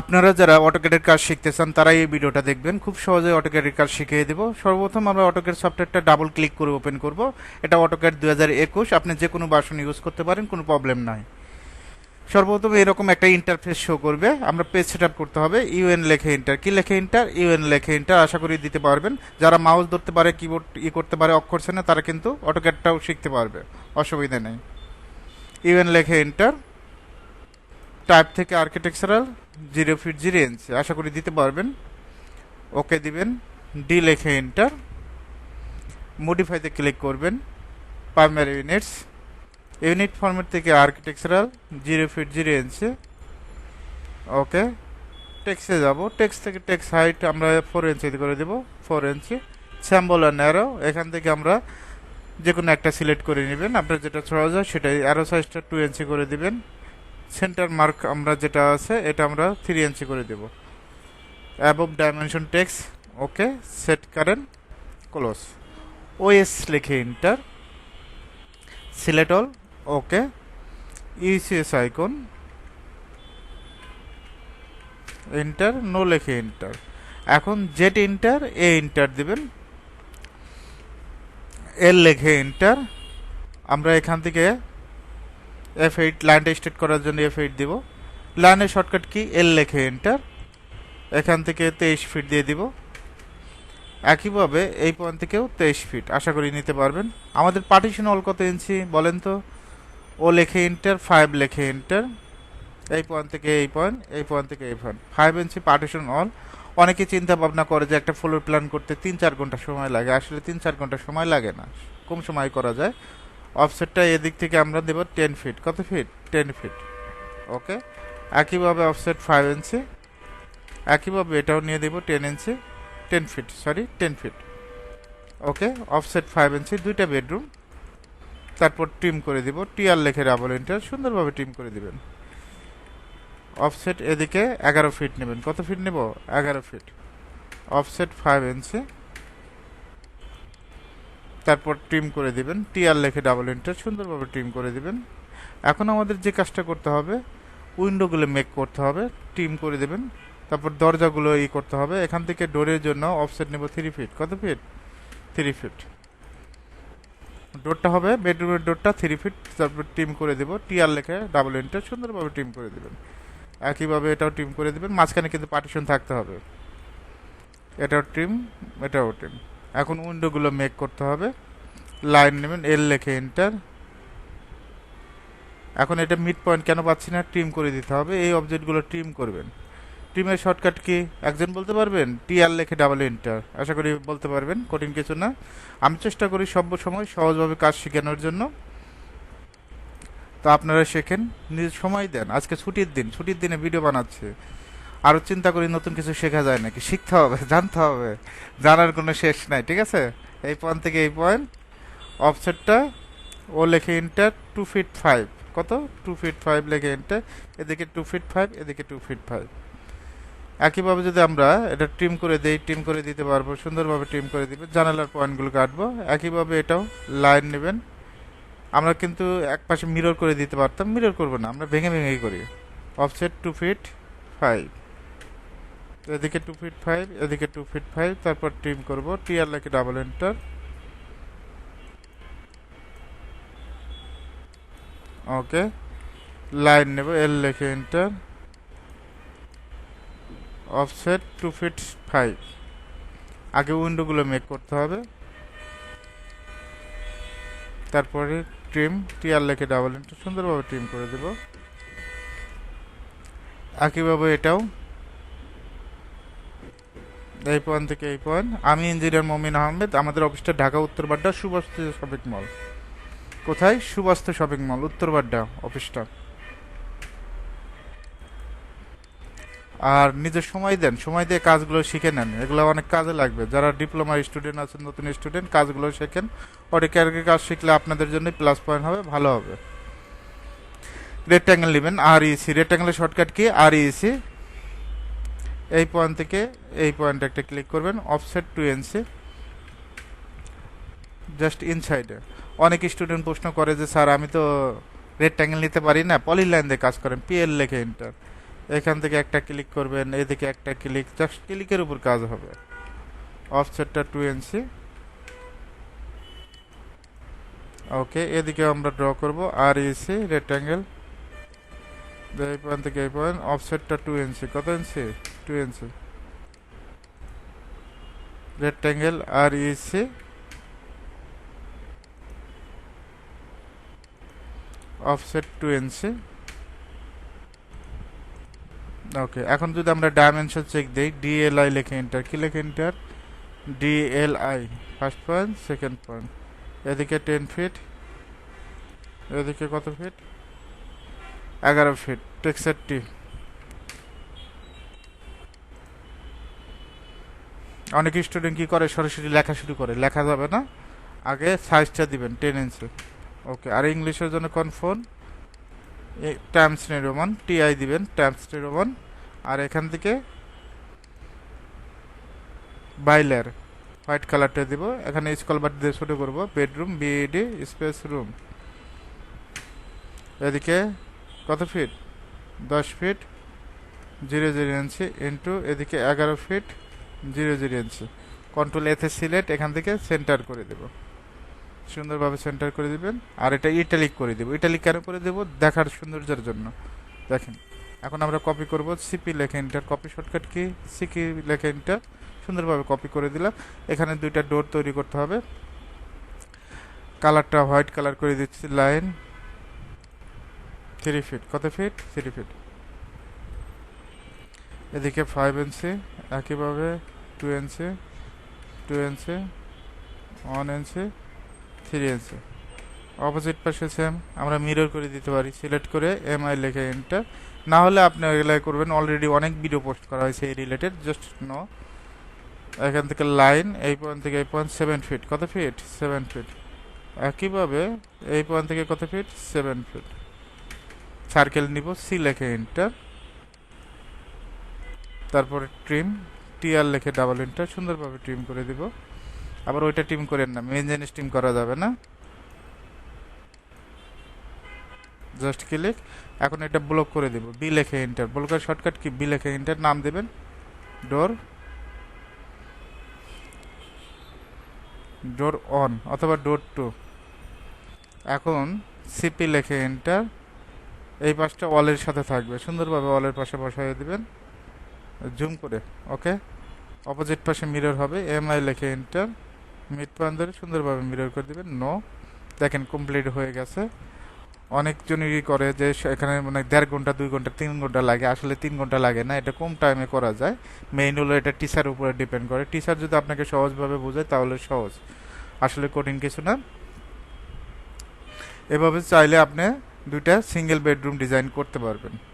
আপনারা যারা অটোক্যাডের কাজ শিখতে চান তারা এই ভিডিওটা দেখবেন। খুব সহজে অটোক্যাডের কাজ শিখিয়ে দেব। সর্বপ্রথম আমরা অটোক্যাড সফটওয়্যারটা ডাবল ক্লিক করে ওপেন করব। এটা হাজার একুশ। আপনি যে কোনো বাসন ইউজ করতে পারেন, কোনো প্রবলেম নাই। সর্বপ্রথম এরকম একটা ইন্টারফেস শো করবে। আমরা পেজ সেট আপ করতে হবে। ইউএন লেখে ইন্টার কি লেখে ইন্টার ইউএন লেখে ইন্টার আশা করি দিতে পারবেন। যারা মাউস ধরতে পারে কিবোর্ড ই করতে পারে, অক্ষর চেনে, তারা কিন্তু অটোক্যাডটাও শিখতে পারবে। অসুবিধা নেই। ইউএন লেখে ইন্টার টাইপ থেকে architectural zero feet zero inch আশা করি দিতে পারবেন। ওকে দিবেন। ডি লেখে এন্টার মডিফাইতে ক্লিক করবেন। প্রাইমারি ইউনিটস ইউনিট ফরম্যাট থেকে architectural zero feet zero inch okay টেক্সে যাব। টেক্স থেকে টেক্স হাইট আমরা ফোর ইঞ্চি করে দেব। ফোর ইঞ্চি স্যাম্বল আর ন্যারো এখান থেকে আমরা যে কোনো একটা সিলেক্ট করে নেবেন। আপনার যেটা সহজ হয় সেটাই অ্যারো সাইজটা টু ইঞ্চি করে দিবেন। সেন্টার মার্ক আমরা যেটা আছে, এটা আমরা থ্রি ইঞ্চি করে দেব। Above dimension text okay set করেন ক্লোজ ওএস লিখে enter select all okay UCS icon enter no লেখে ইন্টার এখন জেট ইন্টার এ ইন্টার দিবেন। এল লেখে ইন্টার আমরা এখান থেকে এফ এইট লাইনটা স্টেট করার জন্য এফ এইট দিব। লাইনের শর্টকাট কি? এল লেখে এন্টার এখান থেকে তেইশ ফিট দিয়ে দিব। একইভাবে এই পয়েন্ট থেকেও তেইশ ফিট আশা করি নিতে পারবেন। আমাদের পার্টিশন অল কত ইঞ্চি বলেন তো? ও লেখে ইন্টার ফাইভ লেখে ইন্টার এই পয়েন্ট থেকে এই পয়েন্ট এই পয়েন্ট থেকে এই point five inch partition wall অনেকে চিন্তা ভাবনা করে যে একটা ফ্লোর প্ল্যান করতে তিন চার ঘণ্টা সময় লাগে। আসলে তিন চার ঘণ্টা সময় লাগে না। কম সময় করা যায়। অফসেটটা এদিক থেকে আমরা দেব টেন ফিট কত ফিট টেন ফিট ওকে একইভাবে অফসেট ফাইভ ইঞ্চি একইভাবে এটাও নিয়ে দেব ten inch ten feet sorry ten feet okay offset five inch দুইটা বেডরুম তারপর ট্রিম করে দিব। টিআর লেখে ডাবল ইন্টার সুন্দরভাবে ট্রিম করে দিবেন। অফসেট এদিকে এগারো ফিট নেবেন। কত ফিট নেব? এগারো ফিট অফসেট ফাইভ ইঞ্চি তারপর ট্রিম করে দিবেন টিআর লেখে ডাবল ইন্টার সুন্দরভাবে ট্রিম করে দিবেন। এখন আমাদের যে কাজটা করতে হবে উইন্ডোগুলো মেক করতে হবে ট্রিম করে দেবেন। তারপর দরজাগুলো ই করতে হবে। এখান থেকে ডোরের জন্য অফসেট নেব থ্রি ফিট কত ফিট থ্রি ফিট ডোরটা হবে বেডরুমের ডোরটা থ্রি ফিট তারপর টিম করে দেব টিআর লেখে ডাবল ইন্টার সুন্দরভাবে টিম করে দেবেন। একইভাবে এটাও টিম করে দেবেন। মাঝখানে কিন্তু পার্টিশন থাকতে হবে। এটাও টিম এটাও টিম এখন উইন্ডোগুলো মেক করতে হবে। লাইন নেবেন এল লেখে এন্টার এখন এটা মিড পয়েন্ট কেন পাচ্ছি না ট্রিম করে দিতে হবে। এই অবজেক্টগুলো ট্রিম করবেন। ট্রিমের শর্টকাট কি? একজন বলতে পারবেন? টি আর লেখে ডাবল এন্টার আশা করি বলতে পারবেন, কঠিন কিছু না। আমি চেষ্টা করি সব সময় সহজভাবে কাজ শেখানোর জন্য। তো আপনারা শেখেন নিজের সময় দেন। আজকে ছুটির দিন, ছুটির দিনে ভিডিও বানাচ্ছে। আরও চিন্তা করি নতুন কিছু শেখা যায় নাকি? শিখতে হবে, জানতে হবে। জানার কোনো শেষ নাই, ঠিক আছে? এই পয়েন্ট থেকে এই পয়েন্ট অফসেটটা ও লেখে ইন্টার টু ফিট ফাইভ কত? টু ফিট ফাইভ লেখে ইন্টার এদিকে টু ফিট ফাইভ এদিকে টু ফিট ফাইভ একইভাবে যদি আমরা এটা ট্রিম করে দেই ট্রিম করে দিতে পারব, সুন্দরভাবে ট্রিম করে দিবে, জানালার পয়েন্টগুলো কাটবো। একইভাবে এটাও লাইন নেবেন। আমরা কিন্তু এক পাশে মিরর করে দিতে পারতাম মিরর করব না, আমরা ভেঙে ভেঙেই করি। অফসেট টু ফিট ফাইভ এদিকে টু ফিট ফাইভ এদিকে টু ফিট ফাইভ তারপর ট্রিম করব টিআর লেখে ডাবল এন্টার ওকে লাইন নেব এল লেখে enter offset two feet five আগে উইন্ডোগুলো মেক করতে হবে। তারপরে ট্রিম টিআর লেখে ডাবল এন্টার সুন্দরভাবে ট্রিম করে দেব। একইভাবে এটাও। এই পয়েন্ট থেকে এই পয়েন্ট আমি ইঞ্জিনিয়ার মমিন আহমেদ, আমাদের অফিসটা ঢাকা, উত্তর বাড্ডা, সুবাস্তু শপিং মল। কোথায়? সুবাস্তু শপিং মল, উত্তর বাড্ডা অফিসটা। আর নিজের সময় দেন, সময় দিয়ে কাজগুলো শিখে নেন। এগুলো অনেক কাজে লাগবে। যারা ডিপ্লোমা স্টুডেন্ট আছেন, নতুন স্টুডেন্ট, কাজগুলো শেখেন। অডিক্যারের কাজ শিখলে আপনাদের জন্য প্লাস পয়েন্ট হবে, ভালো হবে। রেক্ট্যাঙ্গেল নেবেন আর EC রেক্ট্যাঙ্গেলের shortcut key? R EC এই পয়েন্ট থেকে এই পয়েন্ট একটা ক্লিক করবেন অফসেট টু এনসি জাস্ট ইনসাইডে অনেক স্টুডেন্ট প্রশ্ন করে যে, স্যার, আমি তো রেক্ট্যাঙ্গেল নিতে পারি না পলি লাইন দিয়ে কাজ করেন পিএল লেখে এন্টার এখান থেকে একটা ক্লিক করবেন, এদিকে একটা ক্লিক জাস্ট ক্লিকের উপর কাজ হবে। অফসেটটা টু ইঞ্চি ওকে এদিকে আমরা ড্র করব আর ইসি রেক্টাঙ্গেল এই পয়েন্ট থেকে এই পয়েন্ট অফসেটটা টু ইঞ্চি কত ইঞ্চি টু ইঞ্চি রেক্টাঙ্গেল আর EC offset two inch okay এখন যদি আমরা ডাইমেনশন চেক দিই ডিএলআই লেখে এন্টার কি লেখে enter DLI first point second point এদিকে টেন ফিট এদিকে কত ফিট এগারো ফিট টেক্সার অনেক স্টুডেন্ট কি করে? সরাসরি লেখা শুরু করে। লেখা যাবে না? আগে সাইজটা দিবেন টেন ইঞ্চি ওকে আর ইংলিশের জন্য কোন ফোন টাইমস নিরোমান টিআই দিবেন টাইমস নিরোমান আর এখান থেকে বাইলার হোয়াইট কালারটা দিব। এখানে স্কল বাট দিয়ে শুরু করব। বেডরুম বিএডি স্পেস রুম এদিকে কত ফিট দশ feet zero zero inch into এদিকে এগারো feet zero zero inch. Control এতে সিলেক্ট এখান থেকে সেন্টার করে দেব। সুন্দরভাবে সেন্টার করে দিবেন। আর এটা ইটালিক করে দেবো। ইটালিক কেন করে দেবো? দেখার সৌন্দর্যের জন্য। দেখেন, এখন আমরা কপি করব। সিপি লেখা এন্টার কপি শর্টকাট কি সিকি লেখা এন্টার সুন্দরভাবে কপি করে দিলাম। এখানে দুইটা ডোর তৈরি করতে হবে। কালারটা হোয়াইট কালার করে দিচ্ছি লাইন থ্রি ফিট কত ফিট থ্রি ফিট এদিকে ফাইভ ইঞ্চি একইভাবে two inch two inch one inch three inch opposite পাশে সেম আমরা মিরর করে দিতে পারি। সিলেক্ট করে এমআই লেখে এন্টার না হলে আপনি এগুলাই করবেন। অলরেডি অনেক ভিডিও পোস্ট করা হয়েছে এই রিলেটেড জাস্ট নো এখান থেকে লাইন এই পয়েন্ট থেকে এই পয়েন্ট সেভেন ফিট কত ফিট সেভেন ফিট একইভাবে এই পয়েন্ট থেকে কত ফিট সেভেন ফিট সার্কেল নিব সি লেখে এন্টার তারপরে ট্রিম টিআর লেখে ডাবল এন্টার সুন্দরভাবে টিম করে দিব। আবার ওইটা টিম করেন না মেন জিনিস টিম করা যাবে না। জাস্ট ক্লিক এখন এটা ব্লক করে দেব বি লেখে এন্টার ব্লকের শর্টকাট কি? বি লেখে এন্টার নাম দেবেন ডোর ডোর অন অথবা ডোর টু এখন সিপি লেখে এন্টার এই পাশটা ওয়ালের সাথে থাকবে, সুন্দরভাবে ওয়ালের পাশে বসাই দিবেন। জুম করে, ওকে? অপোজিট পাশে মিরর হবে এমআই লেখে এন্টার মিড পয়েন্ট ধরে সুন্দরভাবে মিরর করে দিবেন নো দেখেন কমপ্লিট হয়ে গেছে। অনেকজনই করে যে এখানে মানে দেড় ঘণ্টা, দুই ঘণ্টা, তিন ঘণ্টা লাগে। আসলে তিন ঘণ্টা লাগে না, এটা কম টাইমে করা যায়। মেইন হলো এটা টিচার উপরে ডিপেন্ড করে। টিচার যদি আপনাকে সহজভাবে বোঝায়, তাহলে সহজ। আসলে কঠিন কিছু না। এভাবে চাইলে আপনি দুইটা সিঙ্গেল বেডরুম ডিজাইন করতে পারবেন।